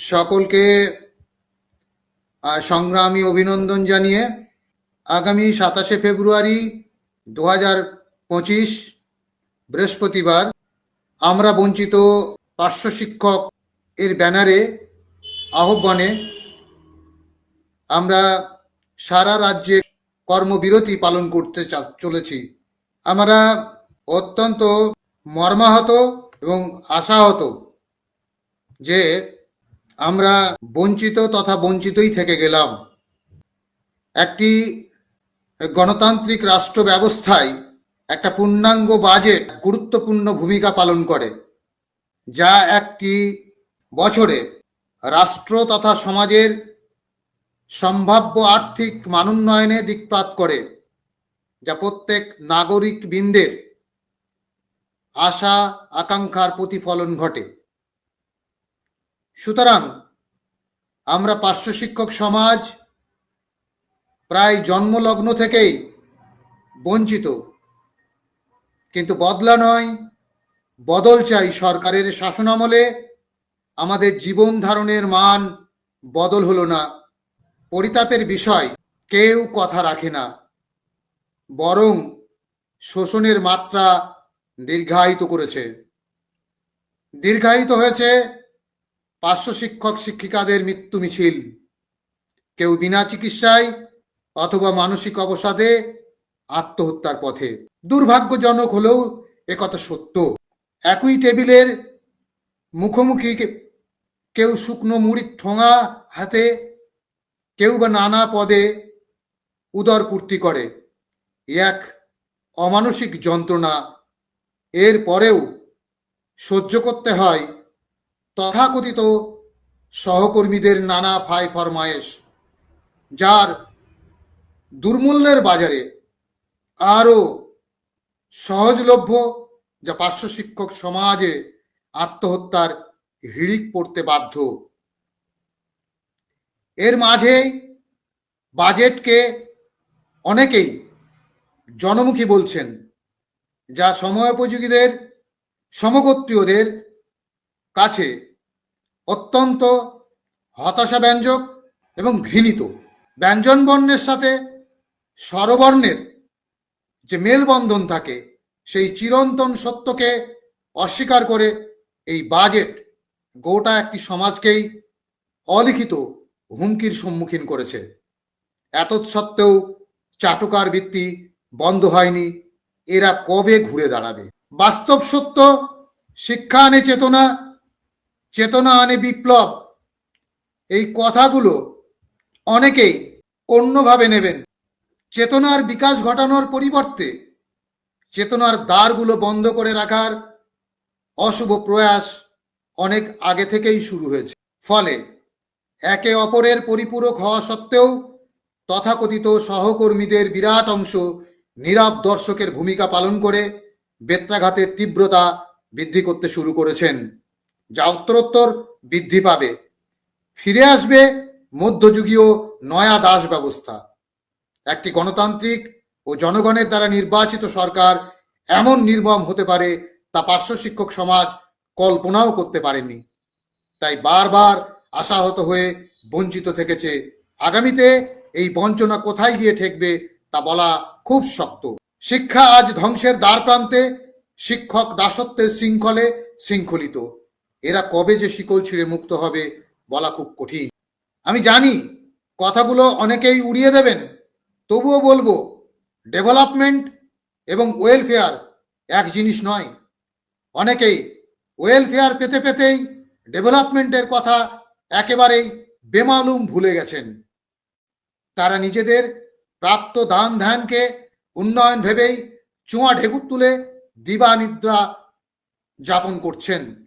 সকলকে সংগ্রামী অভিনন্দন জানিয়ে আগামী সাতাশে ফেব্রুয়ারি দু পঁচিশ বৃহস্পতিবার আমরা বঞ্চিত পার্শ্ব শিক্ষক এর ব্যানারে আহ্বানে আমরা সারা রাজ্যে কর্মবিরতি পালন করতে চলেছি। আমরা অত্যন্ত মর্মাহত এবং আশাহত যে আমরা বঞ্চিত তথা বঞ্চিতই থেকে গেলাম। একটি গণতান্ত্রিক রাষ্ট্র ব্যবস্থায় একটা পূর্ণাঙ্গ বাজেট গুরুত্বপূর্ণ ভূমিকা পালন করে, যা একটি বছরে রাষ্ট্র তথা সমাজের সম্ভাব্য আর্থিক মানোন্নয়নে দিকপাত করে, যা প্রত্যেক নাগরিক বৃন্দের আশা আকাঙ্ক্ষার প্রতিফলন ঘটে। সুতরাং আমরা পার্শ্ব শিক্ষক সমাজ প্রায় জন্মলগ্ন থেকেই বঞ্চিত। কিন্তু বদলা নয়, বদল চাই সরকারের শাসনামলে। আমাদের জীবন ধারণের মান বদল হলো না, পরিতাপের বিষয়, কেউ কথা রাখে না। বরং শোষণের মাত্রা দীর্ঘায়িত করেছে। দীর্ঘায়িত হয়েছে পার্শ্ব শিক্ষক শিক্ষিকাদের মৃত্যু মিছিল। কেউ বিনা চিকিৎসায় অথবা মানসিক অবসাদে আত্মহত্যার পথে। দুর্ভাগ্যজনক হলেও একথা সত্য। একই টেবিলের মুখোমুখি কেউ শুকনো মুড়ির ঠোঙা হাতে কেউ বা নানা পদে উদর পূর্তি করে। এক অমানসিক যন্ত্রণা। এর পরেও সহ্য করতে হয় তথাকথিত সহকর্মীদের নানা ফাই ফরমায়েশ, যার দুর্মূল্যের বাজারে আরও সহজলভ্য যা পার্শ্ব শিক্ষক সমাজে আত্মহত্যার হিড়িক পড়তে বাধ্য। এর মাঝে বাজেটকে অনেকেই জনমুখী বলছেন, যা সময়োপযোগীদের, সমগোত্রীয়দের কাছে অত্যন্ত হতাশাব্যঞ্জক এবং ঘৃণিত। ব্যঞ্জন বর্ণের সাথে স্বরবর্ণের যে মেলবন্ধন থাকে, সেই চিরন্তন সত্যকে অস্বীকার করে এই বাজেট গোটা একটি সমাজকেই অলিখিত হুমকির সম্মুখীন করেছে। এত সত্ত্বেও চাটুকার বৃত্তি বন্ধ হয়নি, এরা কবে ঘুরে দাঁড়াবে? বাস্তব সত্য, শিক্ষা আনে চেতনা চেতনা আনে বিপ্লব। এই কথাগুলো অনেকেই অন্যভাবে নেবেন। চেতনার বিকাশ ঘটানোর পরিবর্তে চেতনার দ্বারগুলো বন্ধ করে রাখার অশুভ প্রয়াস অনেক আগে থেকেই শুরু হয়েছে। ফলে একে অপরের পরিপূরক হওয়া সত্ত্বেও তথাকথিত সহকর্মীদের বিরাট অংশ নীরব দর্শকের ভূমিকা পালন করে বেত্রাঘাতের তীব্রতা বৃদ্ধি করতে শুরু করেছেন। যা উত্তরোত্তর বৃদ্ধি পাবে। ফিরে আসবে মধ্যযুগীয় নয়া দাস ব্যবস্থা। একটি গণতান্ত্রিক ও জনগণের দ্বারা নির্বাচিত সরকার এমন নির্মম হতে পারে তা পার্শ্ব শিক্ষক সমাজ কল্পনাও করতে পারেনি তাই বারবার আশাহত হয়ে বঞ্চিত থেকেছে। আগামীতে এই বঞ্চনা কোথায় গিয়ে ঠেকবে তা বলা খুব শক্ত। শিক্ষা আজ ধ্বংসের দ্বার প্রান্তে শিক্ষক দাসত্বের শৃঙ্খলে শৃঙ্খলিত। এরা কবে যে শিকল ছিঁড়ে মুক্ত হবে বলা খুব কঠিন। আমি জানি, কথাগুলো অনেকেই উড়িয়ে দেবেন, তবুও বলব, ডেভেলপমেন্ট এবং ওয়েলফেয়ার এক জিনিস নয়। অনেকেই ওয়েলফেয়ার পেতে পেতেই ডেভেলপমেন্টের কথা একেবারেই বেমালুম ভুলে গেছেন। তারা নিজেদের প্রাপ্ত দান ধ্যানকে উন্নয়ন ভেবেই চুয়া ঢেকুর তুলে দিবা নিদ্রা যাপন করছেন।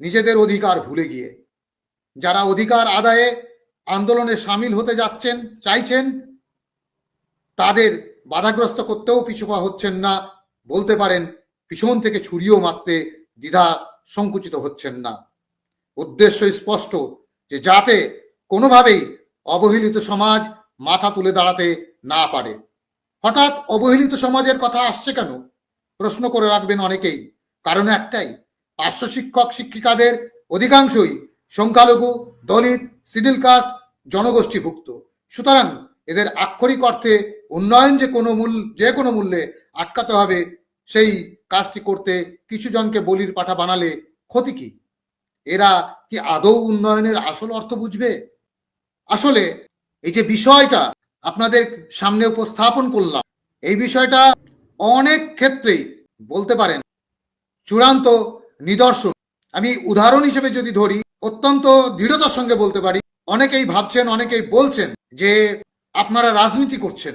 নিজেদের অধিকার ভুলে গিয়ে। যারা অধিকার আদায়ে আন্দোলনে সামিল হতে যাচ্ছেন, চাইছেন, তাদের বাধাগ্রস্ত করতেও পিছুপা হচ্ছেন না, বলতে পারেন পিছন থেকে ছুরিও মারতে দ্বিধা সংকুচিত হচ্ছেন না। উদ্দেশ্য স্পষ্ট যে যাতে কোনোভাবেই অবহেলিত সমাজ মাথা তুলে দাঁড়াতে না পারে। হঠাৎ অবহেলিত সমাজের কথা আসছে কেন? প্রশ্ন করে রাখবেন অনেকেই। কারণ একটাই পার্শ্ব শিক্ষক শিক্ষিকাদের অধিকাংশই সংখ্যালঘু, দলিত, সিডিল কাস্ট জনগোষ্ঠীভুক্ত। সুতরাং এদের আক্ষরিক অর্থে উন্নয়ন যে কোনো মূল, যে কোনো মূল্যে আটকাতে হবে, সেই কাজটি করতে কিছু জনকে বলির পাঠা বানালে ক্ষতি কি? এরা কি আদৌ উন্নয়নের আসল অর্থ বুঝবে? আসলে এই যে বিষয়টা আপনাদের সামনে উপস্থাপন করলাম, এই বিষয়টা অনেক ক্ষেত্রেই বলতে পারেন। চূড়ান্ত নিদর্শন। আমি উদাহরণ হিসেবে যদি ধরি, অত্যন্ত দৃঢ়তার সঙ্গে বলতে পারি, অনেকেই ভাবছেন, অনেকেই বলছেন যে আপনারা রাজনীতি করছেন।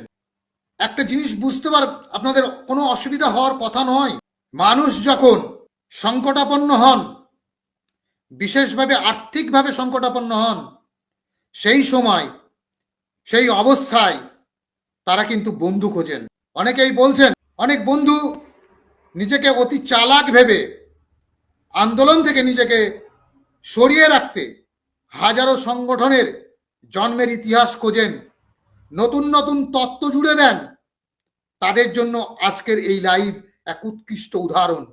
একটা জিনিস বুঝতে পার, আপনাদের কোনো অসুবিধা হওয়ার কথা নয়। মানুষ যখন সংকটাপন্ন হন, বিশেষভাবে আর্থিকভাবে সংকটাপন্ন হন, সেই সময়, সেই অবস্থায় তারা কিন্তু বন্ধু খোঁজেন। অনেকেই বলছেন, অনেক বন্ধু নিজেকে অতি চালাক ভেবে আন্দোলন থেকে নিজেকে সরিয়ে রাখতে হাজারো সংগঠনের জন্মের ইতিহাস খোঁজেন, নতুন নতুন তত্ত্ব জুড়ে দেন। তাদের জন্য আজকের এই লাইভ এক উৎকৃষ্ট উদাহরণ।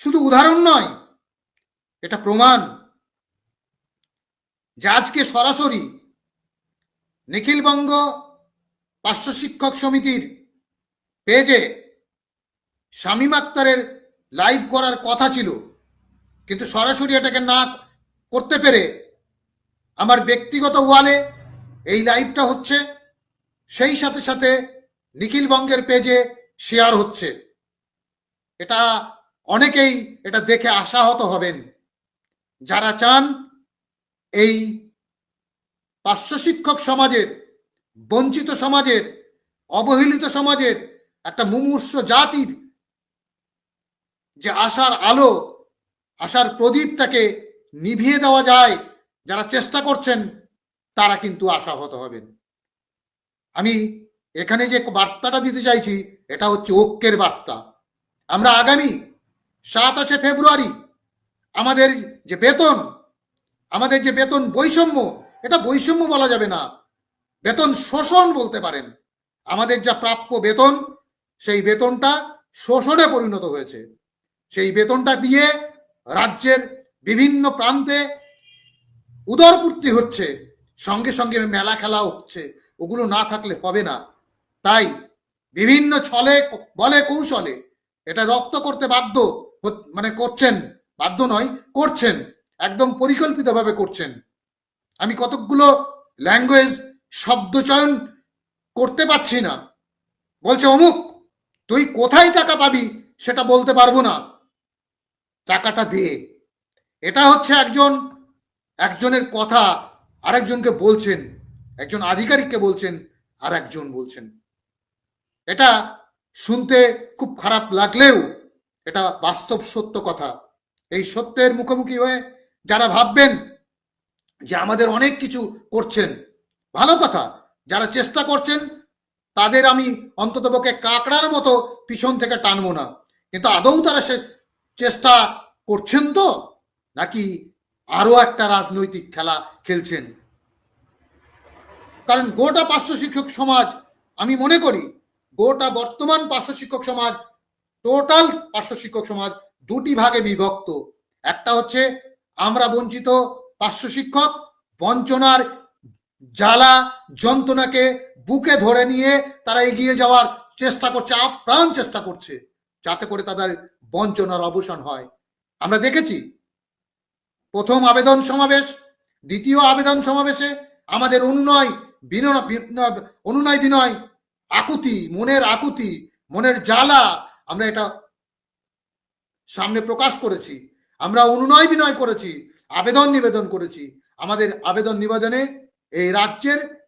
শুধু উদাহরণ নয়, এটা প্রমাণ যে আজকে সরাসরি নিখিলবঙ্গ পার্শ্ব শিক্ষক সমিতির পেজে শামীম আক্তারের লাইভ করার কথা ছিল, কিন্তু সরাসরি এটাকে না করতে পেরে আমার ব্যক্তিগত ওয়ালে এই লাইভটা হচ্ছে, সেই সাথে সাথে নিখিল বঙ্গের পেজে শেয়ার হচ্ছে। এটা অনেকেই এটা দেখে আশাহত হবেন। যারা চান এই পার্শ্ব শিক্ষক সমাজের, বঞ্চিত সমাজের, অবহেলিত সমাজের একটা মুমূর্ষ জাতির যে আশার আলো, আশার প্রদীপটাকে নিভিয়ে দেওয়া যায়, যারা চেষ্টা করছেন, তারা কিন্তু আশাহত হবেন। আমি এখানে যে বার্তাটা দিতে চাইছি, এটা হচ্ছে ঐক্যের বার্তা। আমরা আগামী সাতাশে ফেব্রুয়ারি, আমাদের যে বেতন, আমাদের যে বেতন বৈষম্য, এটা বৈষম্য বলা যাবে না। বেতন শোষণ বলতে পারেন। আমাদের যা প্রাপ্য বেতন, সেই বেতনটা শোষণে পরিণত হয়েছে। সেই বেতনটা দিয়ে রাজ্যের বিভিন্ন প্রান্তে উদরপূর্তি হচ্ছে। সঙ্গে সঙ্গে মেলা খেলা হচ্ছে। ওগুলো না থাকলে হবে না। তাই বিভিন্ন ছলে বলে কৌশলে এটা রপ্ত করতে বাধ্য মানে করছেন, বাধ্য নয়, করছেন, একদম পরিকল্পিতভাবে করছেন। আমি কতকগুলো ল্যাঙ্গুয়েজ শব্দ চয়ন করতে পারছি না। বলছে, অমুক, তুই কোথায় টাকা পাবি সেটা বলতে পারব না। টাকাটা দে এটা হচ্ছে একজন, একজনের কথা আরেকজনকে বলছেন, একজন আধিকারিককে বলছেন আর একজন বলছেন। এটা শুনতে খুব খারাপ লাগলেও এটা বাস্তব সত্য কথা। এই সত্যের মুখোমুখি হয়ে যারা ভাববেন যে আমাদের অনেক কিছু করছেন, ভালো কথা, যারা চেষ্টা করছেন, তাদের আমি অন্ততপক্ষে কাকড়ার মতো পিছন থেকে টানবো না। কিন্তু আদৌ তারা সে চেষ্টা করছেন তো? নাকি আরও একটা রাজনৈতিক খেলা খেলছেন? কারণ গোটা পার্শ্ব শিক্ষক সমাজ, আমি মনে করি গোটা বর্তমান পার্শ্ব শিক্ষক সমাজ, টোটাল পার্শ্ব শিক্ষক সমাজ দুটি ভাগে বিভক্ত। একটা হচ্ছে আমরা বঞ্চিত পার্শ্ব শিক্ষক, বঞ্চনার জ্বালা যন্ত্রণাকে বুকে ধরে নিয়ে তারা এগিয়ে যাওয়ার চেষ্টা করছে, আপ্রাণ চেষ্টা করছে, যাতে করে তাদের বঞ্চনার অবসান হয়। আমরা দেখেছি, প্রথম আবেদন সমাবেশ, দ্বিতীয় আবেদন সমাবেশে আমাদের অনুনয় বিনয়, বিনয়- অনুনয় বিনয়, আকুতি, মনের আকুতি, মনের জ্বালা, আমরা এটা সামনে প্রকাশ করেছি। আমরা অনুনয় বিনয় করেছি, আবেদন নিবেদন করেছি। আমাদের আবেদন নিবেদনে এই রাজ্যের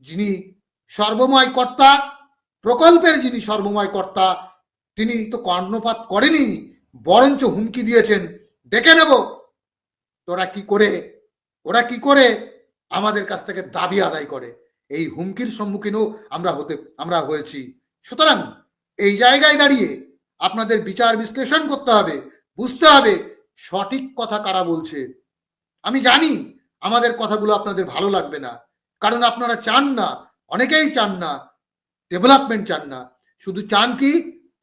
যিনি সর্বময় কর্তা, প্রকল্পের যিনি সর্বময় কর্তা তিনি তো কর্ণপাত করেনি, বরঞ্চ হুমকি দিয়েছেন। দেখে নেব তোরা কি করে, ওরা কি করে আমাদের কাছ থেকে দাবি আদায় করে। এই হুমকির সম্মুখীনও আমরা হতে, আমরা হয়েছি। সুতরাং এই জায়গায় দাঁড়িয়ে আপনাদের বিচার বিশ্লেষণ করতে হবে, বুঝতে হবে সঠিক কথা কারা বলছে। আমি জানি আমাদের কথাগুলো আপনাদের ভালো লাগবে না, কারণ আপনারা চান না, অনেকেই চান না, ডেভেলপমেন্ট চান না। শুধু চান কি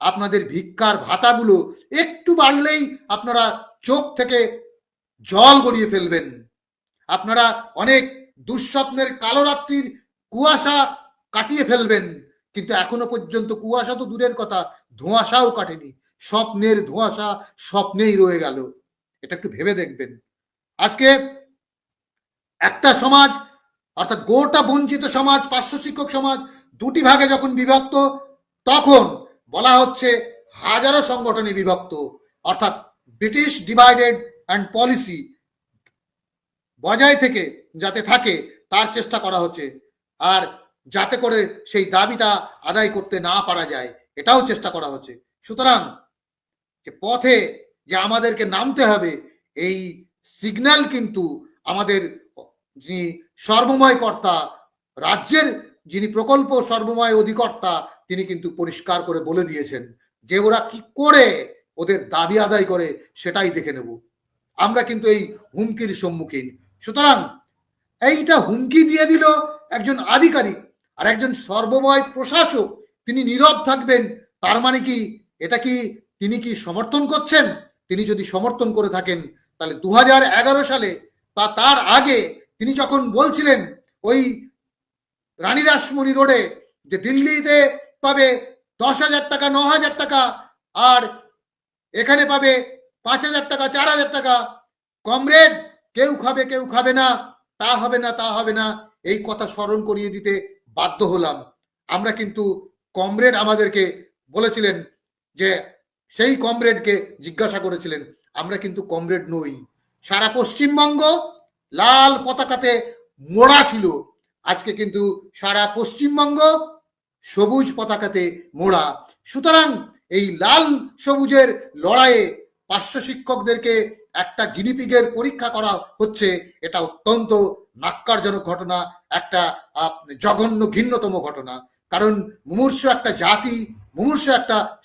আপনাদের ভিক্ষার ভাতাগুলো একটু বাড়লেই আপনারা চোখ থেকে জল গড়িয়ে ফেলবেন। আপনারা অনেক দুঃস্বপ্নের কালো রাত্রির কুয়াশা কাটিয়ে ফেলবেন, কিন্তু এখনও পর্যন্ত কুয়াশা তো দূরের কথা, ধোঁয়াশাও কাটেনি। স্বপ্নের ধোঁয়াশা স্বপ্নেই রয়ে গেল। এটা একটু ভেবে দেখবেন। আজকে একটা সমাজ, অর্থাৎ গোটা বঞ্চিত সমাজ পার্শ্ব শিক্ষক সমাজ, দুটি ভাগে যখন বিভক্ত, তখন বলা হচ্ছে হাজারো সংগঠনে বিভক্ত, অর্থাৎ ব্রিটিশ ডিভাইডেড অ্যান্ড পলিসি বজায় থেকে যাতে থাকে, তার চেষ্টা করা হচ্ছে। আর যাতে করে সেই দাবিটা আদায় করতে না পারা যায়, এটাও চেষ্টা করা হচ্ছে। সুতরাং যে পথে যে আমাদেরকে নামতে হবে, এই সিগন্যাল কিন্তু আমাদের যিনি সর্বময় কর্তা, রাজ্যের যিনি প্রকল্প সর্বময় অধিকর্তা তিনি কিন্তু পরিষ্কার করে বলে দিয়েছেন যে ওরা কি করে ওদের দাবি আদায় করে সেটাই দেখে নেব। আমরা কিন্তু এই হুমকির সম্মুখীন। সুতরাং এইটা হুমকি দিয়ে দিল একজন আধিকারিক আর একজন সর্বময় প্রশাসক। তিনি নীরব থাকবেন, তার মানে কি এটা কি তিনি কি সমর্থন করছেন? তিনি যদি সমর্থন করে থাকেন, তাহলে দু হাজার এগারো সালে বা তার আগে তিনি যখন বলছিলেন ওই রানী রাসমণি রোডে যে দিল্লিতে পাবে দশ হাজার টাকা, ন হাজার টাকা আর এখানে পাবে পাঁচ হাজার টাকা, চার হাজার টাকা। কমরেড কেউ খাবে কেউ খাবে না, তা হবে না, তা হবে না। এই কথা স্মরণ করিয়ে দিতে বাধ্য হলাম। আমরা কিন্তু কমরেড আমাদেরকে বলেছিলেন যে সেই কমরেডকে জিজ্ঞাসা করেছিলেন। আমরা কিন্তু কমরেড নই। সারা পশ্চিমবঙ্গ লাল পতাকাতে মোড়া ছিল। আজকে কিন্তু সারা পশ্চিমবঙ্গ সবুজ পতাকাতে মোড়া। সুতরাং এই লাল সবুজের লড়াইয়ে পার্শ্ব শিক্ষকদেরকে একটা গিনিপিগের পরীক্ষা করা হচ্ছে। এটা অত্যন্ত নাক্কারজনক ঘটনা, একটা জঘন্য ঘিন্নতম ঘটনা। কারণ মুমূর্ষ একটা জাতি, মুমূর্ষ একটা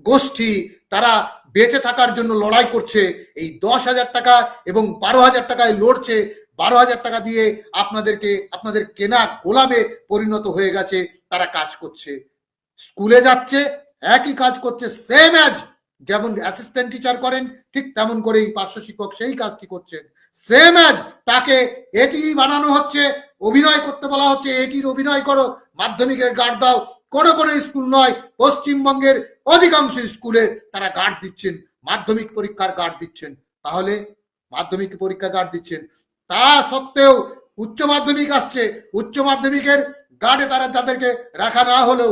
গোষ্ঠী, তারা বেঁচে থাকার জন্য লড়াই করছে। এই দশ হাজার টাকা এবং বারো হাজার টাকায় লড়ছে। বারো হাজার টাকা দিয়ে আপনাদেরকে, আপনাদের কেনা গোলামে পরিণত হয়ে গেছে, তারা কাজ করছে। স্কুলে যাচ্ছে, একই কাজ করছে সেম অ্যাজ যেমন অ্যাসিস্ট্যান্ট টিচার করেন, ঠিক তেমন করেই পার্শ্ব শিক্ষক সেই কাজটি করছেন। সেম অ্যাজ তাকে এটি বানানো হচ্ছে, অভিনয় করতে বলা হচ্ছে, এটির অভিনয় করো, মাধ্যমিকের গার্ড দাও। কোনো কোনো স্কুল নয়, পশ্চিমবঙ্গের অধিকাংশ স্কুলে তারা গার্ড দিচ্ছেন, মাধ্যমিক পরীক্ষার গার্ড দিচ্ছেন। তাহলে মাধ্যমিক পরীক্ষা গার্ড দিচ্ছেন। তা সত্ত্বেও উচ্চ মাধ্যমিক আসছে। উচ্চ মাধ্যমিকের গার্ডে তারা তাদেরকে রাখা না হলেও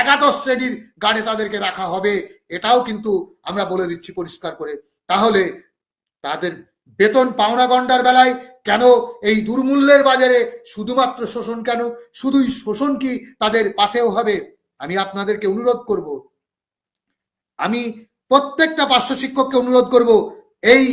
একাদশ শ্রেণির গার্ডে তাদেরকে রাখা হবে, এটাও কিন্তু আমরা বলে দিচ্ছি পরিষ্কার করে। তাহলে তাদের বেতন পাওনা গন্ডার বেলায় কেন এই দুর্মূল্যের বাজারে শুধুমাত্র শোষণ কেন? শুধুই শোষণ কি তাদের পাথেও হবে? আমি আপনাদেরকে অনুরোধ করব। আমি প্রত্যেকটা পার্শ্ব শিক্ষককে অনুরোধ করব, এই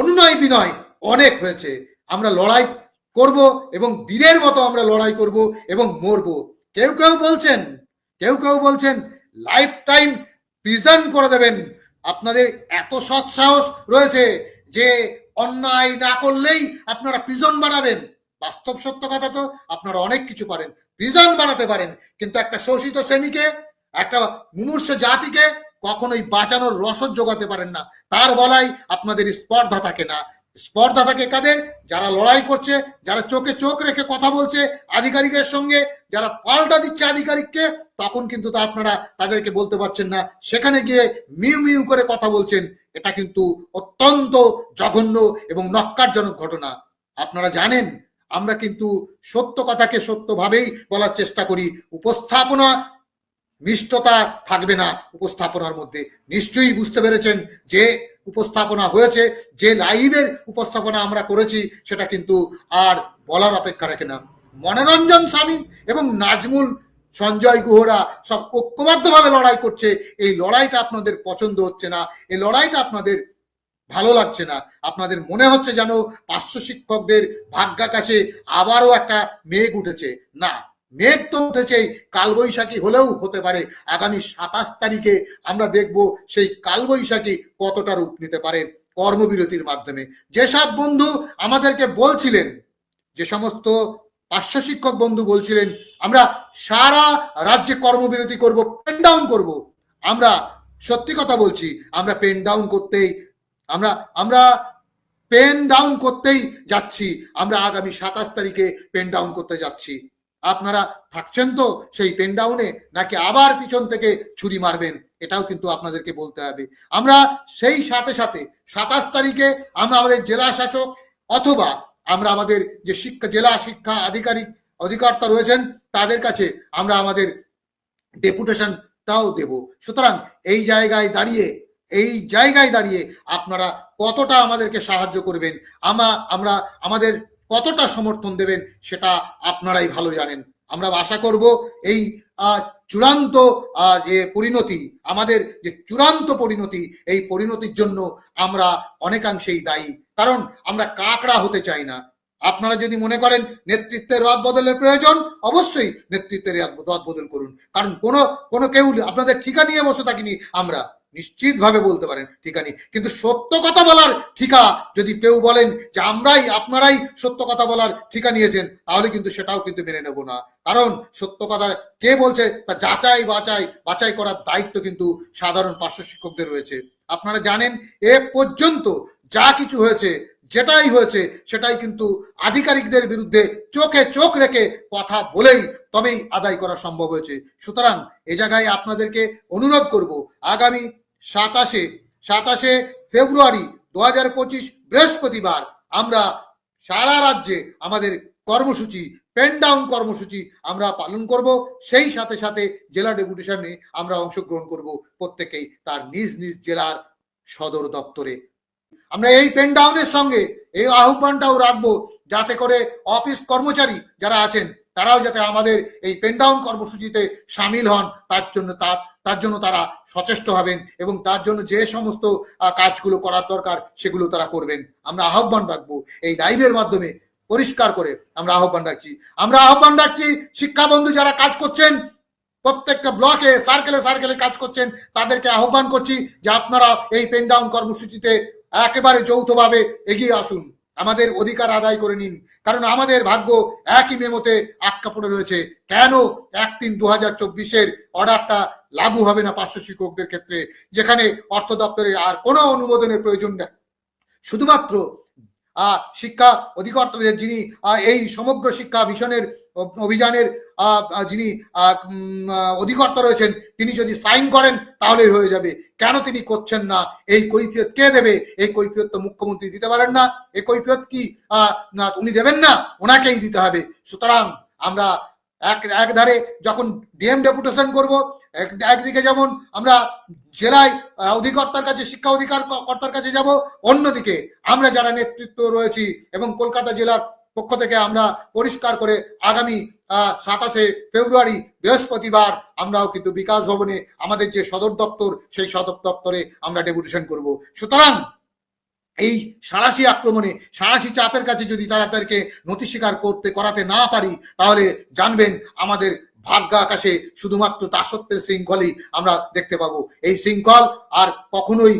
অনুনয় বিনয় অনেক হয়েছে। আমরা লড়াই করব এবং বীরের মতো আমরা লড়াই করব এবং মরব। কেউ কেউ বলছেন, কেউ কেউ বলছেন লাইফ টাইম প্রিজন করে দেবেন। আপনাদের এত সৎ সাহস রয়েছে যে অন্যায় না করলেই আপনারা প্রিজন বানাবেন। বাস্তব সত্য কথা তো আপনারা অনেক কিছু পারেন। প্রিজন বানাতে পারেন। কিন্তু একটা শোষিত শ্রেণীকে, একটা মুমূর্ষ জাতিকে কখনোই বাঁচানোর রসদ যোগাতে পারেন না। তার বলাই আপনাদের স্পর্ধা থাকে না। স্পর্ধা থাকে কাদের যারা লড়াই করছে, যারা চোখে চোখ রেখে কথা বলছে, আধিকারিকের সঙ্গে যারা পাল্টা দিচ্ছে আধিকারিককে, তখন কিন্তু তা আপনারা তাদেরকে বলতে পারছেন না। সেখানে গিয়ে মিউ মিউ করে কথা বলছেন। এটা কিন্তু অত্যন্ত জঘন্য এবং নক্কারজনক ঘটনা। আপনারা জানেন, আমরা কিন্তু সত্য কথাকে সত্যভাবেই বলার চেষ্টা করি। উপস্থাপনা মিষ্টতা থাকবে না উপস্থাপনার মধ্যে। নিশ্চয়ই বুঝতে পেরেছেন যে উপস্থাপনা হয়েছে, যে লাইভের উপস্থাপনা আমরা করেছি, সেটা কিন্তু আর বলার অপেক্ষা রাখে না। মনোরঞ্জন স্বামী এবং নাজমুল সঞ্জয় গুহরা সব ঐক্যবদ্ধভাবে লড়াই করছে। এই লড়াইটা আপনাদের পছন্দ হচ্ছে না, এই লড়াইটা আপনাদের ভালো লাগছে না। আপনাদের মনে হচ্ছে যেন পার্শ্ব শিক্ষকদের ভাগ্যাকাশে আবারও একটা মেঘ উঠেছে। না মেঘ তো উঠেছেই কালবৈশাখী হলেও হতে পারে। আগামী সাতাশ তারিখে আমরা দেখব সেই কালবৈশাখী কতটা রূপ নিতে পারে কর্মবিরতির মাধ্যমে। যেসব বন্ধু আমাদেরকে বলছিলেন, যে সমস্ত পার্শ্ব শিক্ষক বন্ধু বলছিলেন, আমরা সারা রাজ্যে কর্মবিরতি করব পেন ডাউন করব। আমরা সত্যি কথা বলছি, আমরা পেন ডাউন করতেই, আমরা আমরা পেন ডাউন করতেই যাচ্ছি। আমরা আগামী সাতাশ তারিখে পেন ডাউন করতে যাচ্ছি। আপনারা থাকছেন তো সেই পেনডাউনে নাকি আবার পিছন থেকে ছুরি মারবেন? এটাও কিন্তু আপনাদেরকে বলতে হবে। আমরা সেই সাথে সাথে সাতাশ তারিখে আমরা আমাদের জেলা শাসক অথবা আমরা আমাদের যে শিক্ষা, জেলা শিক্ষা আধিকারিক, অধিকর্তা রয়েছেন, তাদের কাছে আমরা আমাদের ডেপুটেশনটাও দেব। সুতরাং এই জায়গায় দাঁড়িয়ে, এই জায়গায় দাঁড়িয়ে আপনারা কতটা আমাদেরকে সাহায্য করবেন? আমা, আমরা, আমাদের কতটা সমর্থন দেবেন সেটা আপনারাই ভালো জানেন। আমরা আশা করব এই চূড়ান্ত যে পরিণতি, আমাদের যে চূড়ান্ত পরিণতি, এই পরিণতির জন্য আমরা অনেকাংশেই দায়ী। কারণ আমরা কাকড়া হতে চাই না। আপনারা যদি মনে করেন নেতৃত্বের রদ বদলের প্রয়োজন, অবশ্যই নেতৃত্বের রদ- বদল করুন। কারণ কোনো কোনো কেউ আপনাদের ঠিকা নিয়ে বসে থাকিনি আমরা। নিশ্চিত ভাবে বলতে পারেন ঠিকা নেই কিন্তু সত্য কথা বলার ঠিকা যদি কেউ বলেন যে আমরাই, আপনারাই সত্য কথা বলার ঠিকা নিয়েছেন, তাহলে কিন্তু সেটাও কিন্তু মেনে নেব না। কারণ সত্য কথা কে বলছে, তা যাচাই বাছাই বাছাই করার দায়িত্ব কিন্তু সাধারণ পার্শ্ব শিক্ষকদের রয়েছে। আপনারা জানেন, এ পর্যন্ত যা কিছু হয়েছে, যেটাই হয়েছে, সেটাই কিন্তু আধিকারিকদের বিরুদ্ধে চোখে চোখ রেখে কথা বলেই তবেই আদায় করা সম্ভব হয়েছে। সুতরাং এ জায়গায় আপনাদেরকে অনুরোধ করব, আগামী সাতাশে সাতাশে ফেব্রুয়ারি দু হাজার পঁচিশ বৃহস্পতিবার আমরা সারা রাজ্যে আমাদের কর্মসূচি পেন ডাউন কর্মসূচি আমরা পালন করব। সেই সাথে সাথে জেলা ডেপুটেশনে আমরা অংশগ্রহণ করব প্রত্যেকেই তার নিজ নিজ জেলার সদর দপ্তরে। আমরা এই পেন ডাউনের সঙ্গে এই আহ্বানটাও রাখব যাতে করে অফিস কর্মচারী যারা আছেন তারাও যাতে আমাদের এই পেন ডাউন কর্মসূচিতে সামিল হন, তার জন্য তার তার জন্য তারা সচেষ্ট হবেন এবং তার জন্য যে সমস্ত কাজগুলো করার দরকার সেগুলো তারা করবেন। আমরা আহ্বান রাখব এই লাইভের মাধ্যমে পরিষ্কার করে আমরা আহ্বান রাখছি। আমরা আহ্বান রাখছি শিক্ষা বন্ধু যারা কাজ করছেন, প্রত্যেকটা ব্লকে সার্কেলে সার্কেলে কাজ করছেন, তাদেরকে আহ্বান করছি যে আপনারা এই পেন ডাউন কর্মসূচিতে একেবারে যৌথভাবে এগিয়ে আসুন। আমাদের অধিকার আদায় করে নিন। কারণ আমাদের ভাগ্য একই মেমোতে আটকা পড়ে রয়েছে। কেন এক তিন দু হাজার চব্বিশের অর্ডারটা লাগু হবে না পার্শ্ব শিক্ষকদের ক্ষেত্রে? যেখানে অর্থ দপ্তরের আর কোনো অনুমোদনের প্রয়োজন নেই। শুধুমাত্র আহ, শিক্ষা অধিকর্তাদের যিনি এই সমগ্র শিক্ষা অভ- অভিযানের যিনি অধিকর্তা রয়েছেন, তিনি যদি সাইন করেন, তাহলেই হয়ে যাবে। কেন তিনি করছেন না? এই কৈফিয়ত কে দেবে? এই কৈফিয়ত তো মুখ্যমন্ত্রী দিতে পারেন না। এই কৈফিয়ত কি না, উনি দেবেন না? ওনাকেই দিতে হবে। সুতরাং আমরা এক একধারে যখন ডিএম ডেপুটেশন করব, এক- একদিকে যেমন আমরা জেলায় অধিকর্তার কাছে, শিক্ষা অধিকার কর্তার কাছে যাব, অন্যদিকে আমরা যারা নেতৃত্ব রয়েছি এবং কলকাতা জেলার পক্ষ থেকে আমরা পরিষ্কার করে আগামী সাতাশে ফেব্রুয়ারি বৃহস্পতিবার আমরাও কিন্তু বিকাশ ভবনে আমাদের যে সদর দপ্তর, সেই সদর দপ্তরে আমরা ডেপুটেশন করব। সুতরাং এই সারাশি আক্রমণে, সারাশি চাপের কাছে যদি তারা তাদেরকে নথি স্বীকার করতে, করাতে না পারি, তাহলে জানবেন আমাদের ভাগ্য আকাশে শুধুমাত্র দাসত্বের শৃঙ্খলই আমরা দেখতে পাবো। এই শৃঙ্খল আর কখনোই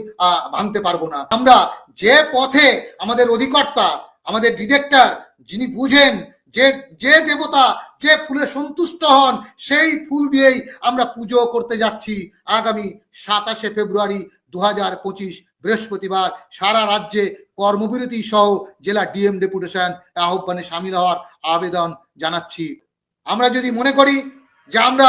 ভাঙতে পারব না। আমরা যে পথে আমাদের অধিকর্তা আমাদের ডিরেক্টর যিনি বুঝেন যে যে দেবতা, যে ফুলে সন্তুষ্ট হন, সেই ফুল দিয়েই আমরা পুজো করতে যাচ্ছি আগামী সাতাশে ফেব্রুয়ারি দু হাজার পঁচিশ বৃহস্পতিবার। সারা রাজ্যে কর্মবিরতি সহ জেলা ডিএম ডেপুটেশন আহ্বানে সামিল হওয়ার আবেদন জানাচ্ছি। আমরা যদি মনে করি যে আমরা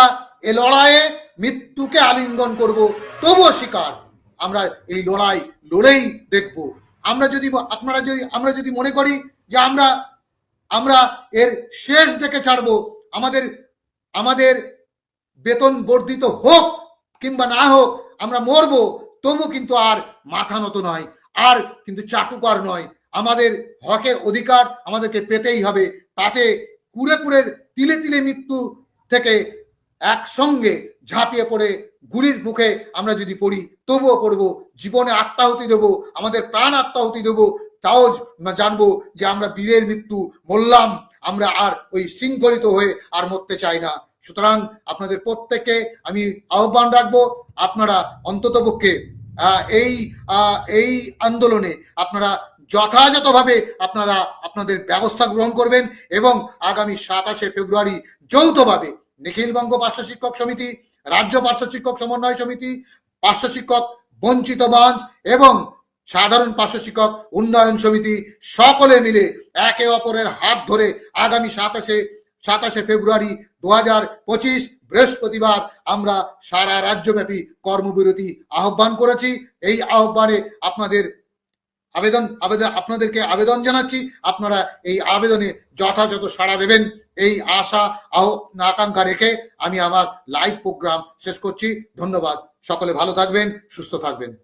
এ লড়াইয়ে মৃত্যুকে আলিঙ্গন করব, তবুও শিকার। আমরা এই লড়াই লড়েই দেখব। আমরা যদি আপনারা যদি, আমরা যদি মনে করি যে আমরা আমরা এর শেষ দেখে ছাড়বো, আমাদের আমাদের বেতন বর্ধিত হোক কিংবা না হোক, আমরা মরবো, তবু কিন্তু আর মাথা নত নয়, আর কিন্তু চাটুকার নয়। আমাদের হকের অধিকার আমাদেরকে পেতেই হবে। তাতে কুড়ে কুড়ে তিলে তিলে মৃত্যু থেকে একসঙ্গে ঝাঁপিয়ে পড়ে গুলির মুখে আমরা যদি পড়ি, তবুও পড়ব, জীবনে আত্মাহুতি দেবো, আমাদের প্রাণ আত্মাহুতি দেবো, তাও জানব যে আমরা বীরের মৃত্যু মরলাম, আমরা আর ওই শৃঙ্খলিত হয়ে আর মরতে চাই না। সুতরাং আপনাদের প্রত্যেকে আমি আহ্বান রাখব, আপনারা অন্তত পক্ষে এই এই আন্দোলনে আপনারা যথাযথভাবে আপনারা আপনাদের ব্যবস্থা গ্রহণ করবেন এবং আগামী সাতাশে ফেব্রুয়ারি যৌথভাবে নিখিলবঙ্গ পার্শ্ব শিক্ষক সমিতি রাজ্য পার্শ্ব শিক্ষক সমন্বয় সমিতি, পার্শ্ব শিক্ষক বঞ্চিত মঞ্চ এবং সাধারণ পার্শ্ব শিক্ষক উন্নয়ন সমিতি সকলে মিলে একে অপরের হাত ধরে আগামী সাতাশে সাতাশে ফেব্রুয়ারি দু হাজার পঁচিশ বৃহস্পতিবার আমরা সারা রাজ্যব্যাপী কর্মবিরতি আহ্বান করেছি। এই আহ্বানে আপনাদের আবেদন আবেদন, আপনাদেরকে আবেদন জানাচ্ছি। আপনারা এই আবেদনে যথাযথ সাড়া দেবেন। এই আশা, আহ, আকাঙ্ক্ষা রেখে আমি আমার লাইভ প্রোগ্রাম শেষ করছি। ধন্যবাদ। সকলে ভালো থাকবেন, সুস্থ থাকবেন।